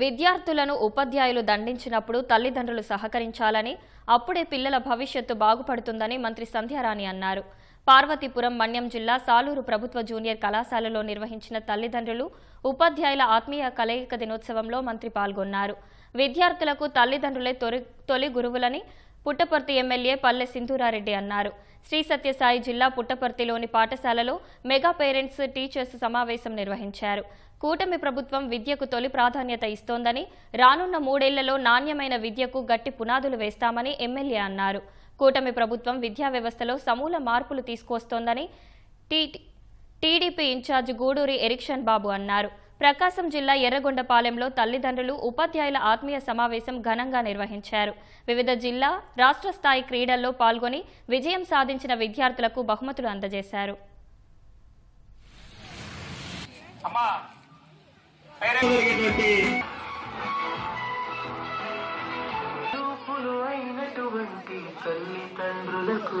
విద్యార్థులను ఉపాధ్యాయులు దండించినప్పుడు తల్లిదండ్రులు సహకరించాలని అప్పుడే పిల్లల భవిష్యత్తు బాగుపడుతుందని మంత్రి సంధ్యారాణి అన్నారు. పార్వతీపురం మన్యం జిల్లా సాలూరు ప్రభుత్వ జూనియర్ కళాశాలలో నిర్వహించిన తల్లిదండ్రులు ఉపాధ్యాయుల ఆత్మీయ కలయిక దినోత్సవంలో మంత్రి పాల్గొన్నారు. విద్యార్థులకు తల్లిదండ్రులే తొలి తొలి గురువులని పుట్టపర్తి ఎమ్మెల్యే పల్లె సింధూరారెడ్డి అన్నారు. శ్రీ సత్యసాయి జిల్లా పుట్టపర్తిలోని పాఠశాలలో మెగా పేరెంట్స్ టీచర్స్ సమావేశం నిర్వహించారు. కూటమి ప్రభుత్వం విద్యకు తొలి ప్రాధాన్యత ఇస్తోందని రానున్న మూడేళ్ళలో నాణ్యమైన విద్యకు గట్టి పునాదులు వేస్తామని ఎమ్మెల్యే అన్నారు. కూటమి ప్రభుత్వం విద్యా వ్యవస్థలో సమూల మార్పులు తీసుకొస్తోందని T- TDP incharge Guduri Erixion Babu అన్నారు. ప్రకాశం జిల్లా ఎర్రగొండపాలెంలో తల్లిదండ్రులు ఉపాధ్యాయుల ఆత్మీయ సమావేశం ఘనంగా నిర్వహించారు. వివిధ జిల్లా రాష్ట్ర స్థాయి క్రీడల్లో పాల్గొని విజయం సాధించిన విద్యార్థులకు బహుమతులు అందజేశారు. తల్లిదండ్రులకు